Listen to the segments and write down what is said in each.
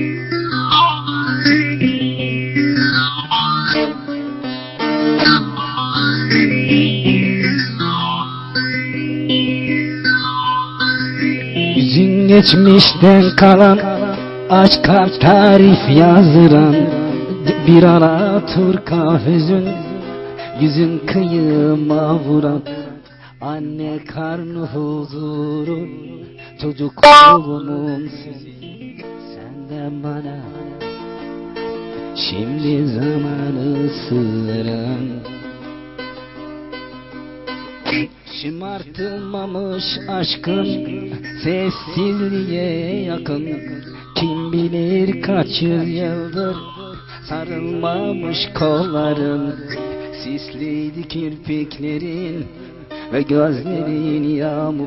Yüzün geçmişten kalan kalp tarif yazdıran Bir ara turka hüzün Yüzün kıyıma vuran Anne karnı huzuru Çocukluğumun Senden bana Şimdi zamanı sığıran Şımartılmamış aşkın sessizliğe yakın. Kim bilir kaç yıldır sarılmamış kolların Sisliydi kirpiklerin ve gözlerin yağmur.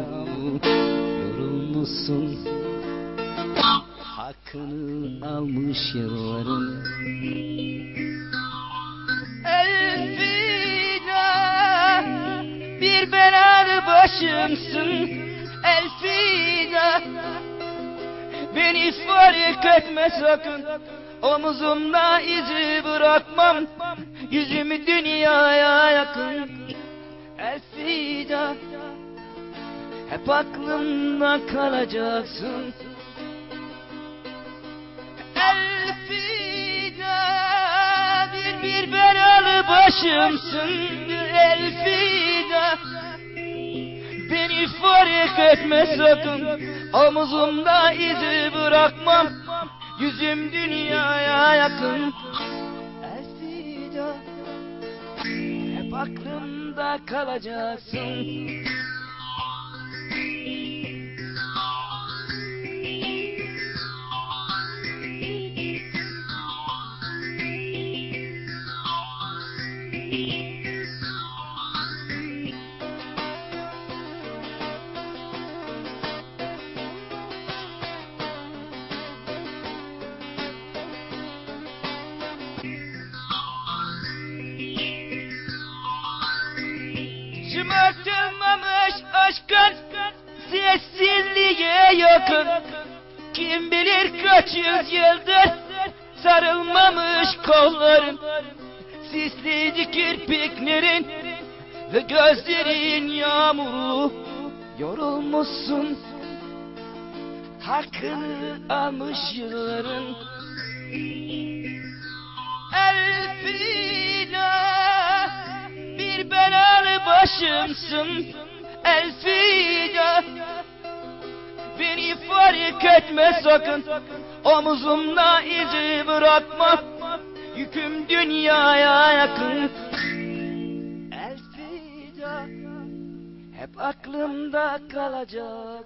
Yorulmuşsun hakkını almış yılların. Elfida başımsın Elfida Beni fark etme sakın Omuzumda izi bırakmam. Yüzümü dünyaya yakın Elfida Hep aklımda kalacaksın. Elfida bir bir belalı başımsın Elfida Beni fark etme sakın. Omuzumda izi bırakmam. Yüzüm dünyaya yakın. Hep aklımda kalacaksın aşkın sessizliğe yakın. Kim bilir kaç yüzyıldır sarılmamış kolların Sisliydi kirpiklerin ve gözlerin yağmuru. Yorulmuşsun. Hakkını almış yılların. Elfida bir belalı başımsın Elfida Beni fark etme sakın. Omuzumda izi bırakma. Yüküm dünyaya yakın. Elfida Hep aklımda kalacak